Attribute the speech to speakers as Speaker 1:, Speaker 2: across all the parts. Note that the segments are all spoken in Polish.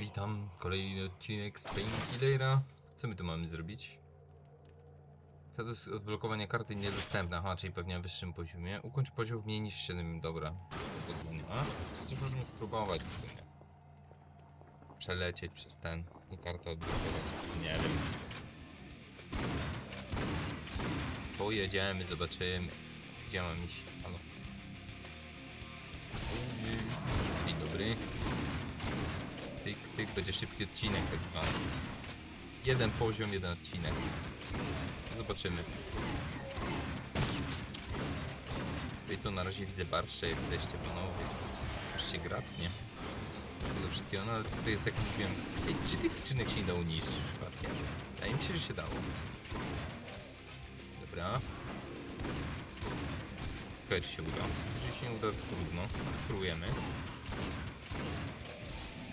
Speaker 1: Witam, kolejny odcinek z Painkillera. Co my tu mamy zrobić? Status odblokowania karty niedostępna, aha, czyli pewnie na wyższym poziomie. Ukończ poziom mniej niż 7, dobra. Powodzenia. Chociaż możemy spróbować w sumie. Przelecieć przez ten i kartę odblokować. Nie wiem. Pojedziemy, zobaczymy. Gdzie mam iść? Halo. Dzień dobry. Pyk, pyk, będzie szybki odcinek tak zwany. Jeden poziom, jeden odcinek. Zobaczymy. I tu na razie widzę barszcze jesteście panowie. Aż się gratnie. Do wszystkiego, no ale tutaj jest jak mówiłem. Ej, czy tych skrzynek się nie dało niszczyć przypadkiem? Wydaje mi się, że się dało. Dobra. Ciekawe, czy się uda. Jeżeli się nie uda, to trudno. Spróbujemy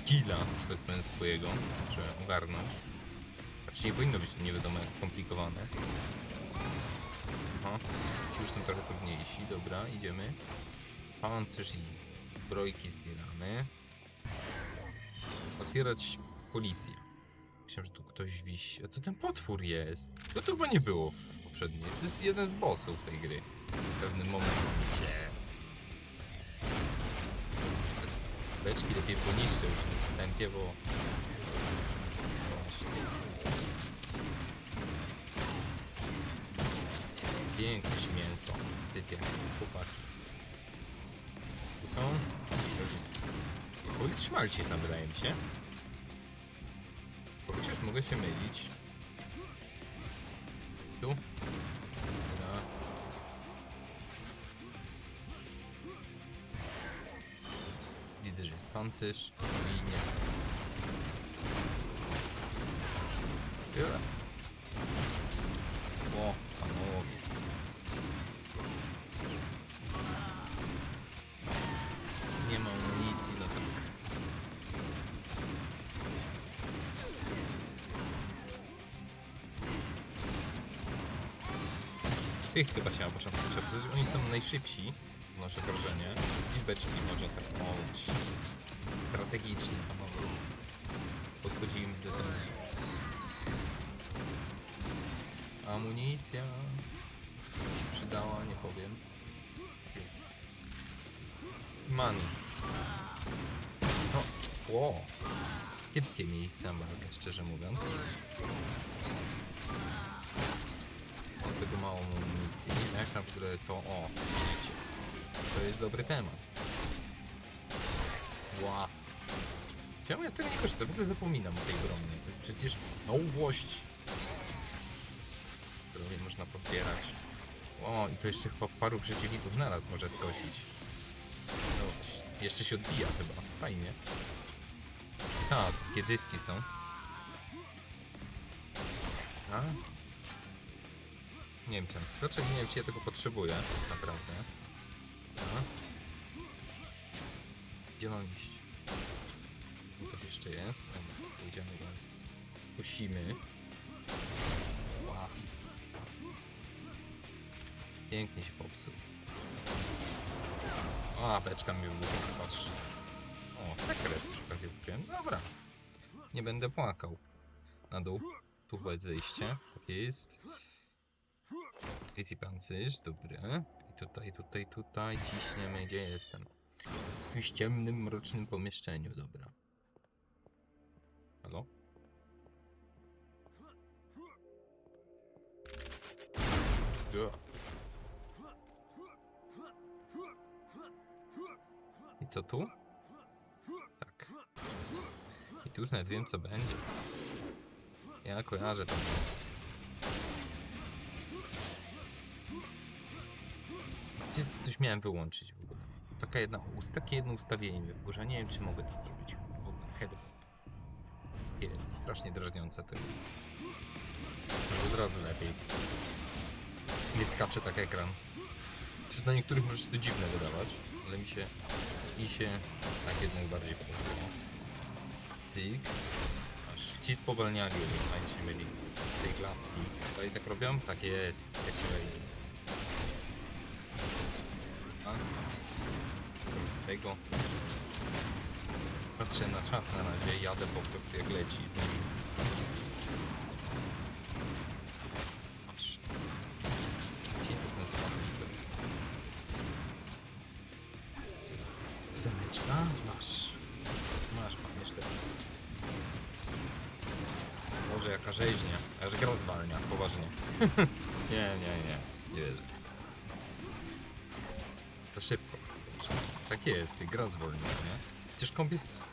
Speaker 1: skilla, tak powiem, swojego, żeby ogarnąć. Znaczy nie powinno być to nie wiadomo jak skomplikowane. Aha, ci już są trochę trudniejsi, dobra, idziemy. Pancerz i zbrojki zbieramy. Otwierać policję. Myślałem, że tu ktoś wisi. A to ten potwór jest. To tu chyba nie było w poprzedniej. To jest jeden z bossów tej gry. W pewnym momencie. Beczki lepiej poniszczył w tempie, bo... Się mięso. Sypie. Chłopaki. Tu są? Wytrzymali się sam, wydaje mi się. Chociaż mogę się mylić. Tu? Pancerz i nie. Tyle. O, panowie. Nie ma amunicji, no tak. Tych chyba się na początku trzeba. Oni są najszybsi, nasze wrażenie. I beczki można tak mówić. Strategicznie panowie. Podchodzimy do tego. Amunicja się przydała, nie powiem. Jest. Money. No. Kiepskie miejsce walkę, szczerze mówiąc. Mam tego mało amunicji. Nie wiem jak tam ogóle to... O. To jest dobry temat. Ła. Czemu ja z tego nie korzystam? W ogóle zapominam o tej broni. To jest przecież nowość. Zdrowie można pozbierać. O, i to jeszcze chyba paru przeciwników naraz może skosić. No, jeszcze się odbija chyba. Fajnie. Tak, takie dyski są. A? Nie wiem, czy tam skoczek, nie wiem, czy ja tego potrzebuję, naprawdę. Dobra. Gdzie mam iść? To jeszcze jest. Pójdziemy go. Skusimy. Ła. Pięknie się popsuł. O, beczka mi wybuchła, patrz. O, sekret przy okazji odkryłem. Dobra. Nie będę płakał. Na dół. Tu chyba jest zejście. Tak jest. I pancerz, dobre. I tutaj, tutaj, tutaj ciśniemy, gdzie jestem. Jakimś ciemnym, mrocznym pomieszczeniu, dobra. Halo? Ja. I co tu? Tak. I tu już nawet wiem co będzie. Ja kojarzę ten miejsce. Gdzie coś miałem wyłączyć w ogóle. Taka jedna, takie jedno ustawienie w górze. Nie wiem czy mogę to zrobić. Jest strasznie drażniące to jest. Może od razu lepiej. Nie skacze tak ekran. Czy dla niektórych może się to dziwne wydawać, ale mi się mi się tak jednak bardziej podobało. Cyk. Aż ci spowalniali, fajnie mieli tej klaski. Tutaj tak robią? Tak jest, jak się wejdzie. Tego. Patrzę na czas na razie, jadę po prostu jak leci z nim. Patrz. Masz. Masz pan jeszcze raz. Boże, jaka rzeźnia. Aż gra zwalnia, poważnie. nie, nie, nie. Nie wierzę. To szybko. Tak jest, gra zwolni, nie? Przecież komp jest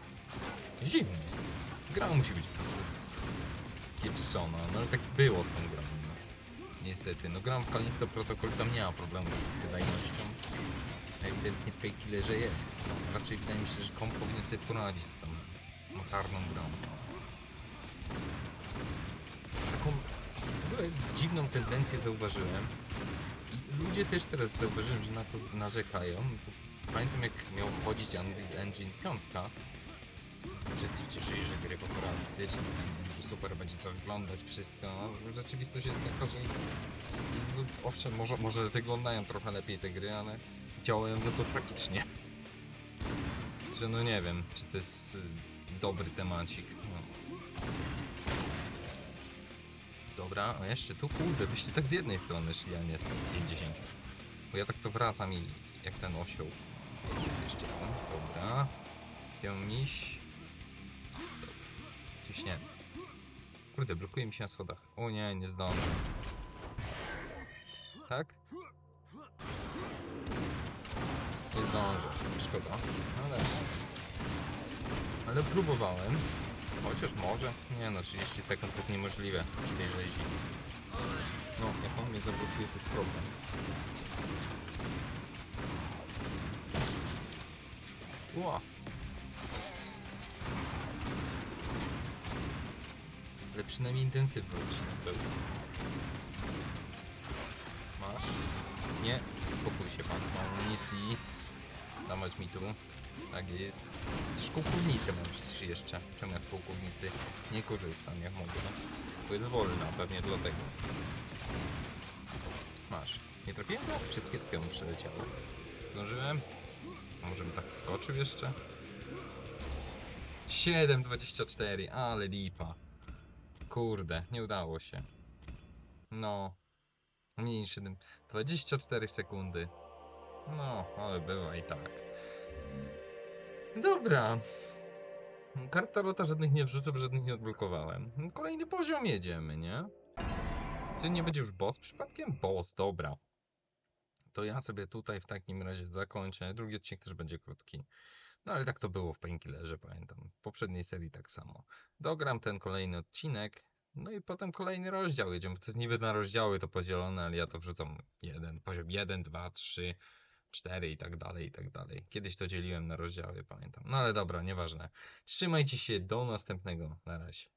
Speaker 1: zimny. Gra musi być po prostu skiepszczona, no ale tak było z tą grą. No. Niestety, no gram w Kalisto Protocol, tam nie ma problemu z wydajnością. Ewidentnie w tej killerze jest. No, raczej wydaje mi się, że komp powinien sobie poradzić z tą mocarną grą. Taką w ogóle dziwną tendencję zauważyłem. I ludzie też teraz zauważyłem, że na to narzekają. Pamiętam jak miał wchodzić Unreal Engine 5. Wszyscy cieszyli, że gry fotorealistyczne, że super będzie to wyglądać, wszystko. No, rzeczywistość jest taka, że no, owszem, może, może wyglądają trochę lepiej te gry, ale działają za to tragicznie. Że no nie wiem, czy to jest y, dobry temacik. No. Dobra, a jeszcze tu kurde, byście tak z jednej strony szli, a nie z 50. Bo ja tak to wracam i jak ten osioł. Jest jeszcze jeden, dobra. Piąmiś. Ciśnie. Kurde, blokuje mi się na schodach. O nie, nie zdążę. Tak? Nie zdążę. Szkoda. Ale... Ale próbowałem. Chociaż może. Nie no, 30 sekund to niemożliwe przy tej rzezi. No, jak on mnie zablokuje, to już problem. Ła. Ale przynajmniej intensywny odcinek był. Masz? Nie? Spokój się pan, mam amunicji. Dawać mi tu. Tak jest. Szkółkownicę mam przecież jeszcze. Czemu ja z nie korzystam jak mogę? To jest wolna, pewnie dlatego. Masz. Nie trafiłem? Przez kieckę mu przeleciało. Zdążyłem? Może bym tak skoczył jeszcze? 7,24, ale lipa. Kurde, nie udało się. No. Mniej niż 7. 24 sekundy. No, ale bywa i tak. Dobra. Karta rota żadnych nie wrzucę, żadnych nie odblokowałem. Kolejny poziom jedziemy, nie? Czy nie będzie już boss przypadkiem? Boss, dobra. To ja sobie tutaj w takim razie zakończę. Drugi odcinek też będzie krótki. No ale tak to było w Painkillerze, pamiętam. W poprzedniej serii tak samo. Dogram ten kolejny odcinek. No i potem kolejny rozdział jedziemy. To jest niby na rozdziały to podzielone, ale ja to wrzucam jeden, poziom 1, 2, 3, 4 i tak dalej, i tak dalej. Kiedyś to dzieliłem na rozdziały, pamiętam. No ale dobra, nieważne. Trzymajcie się, do następnego. Na razie.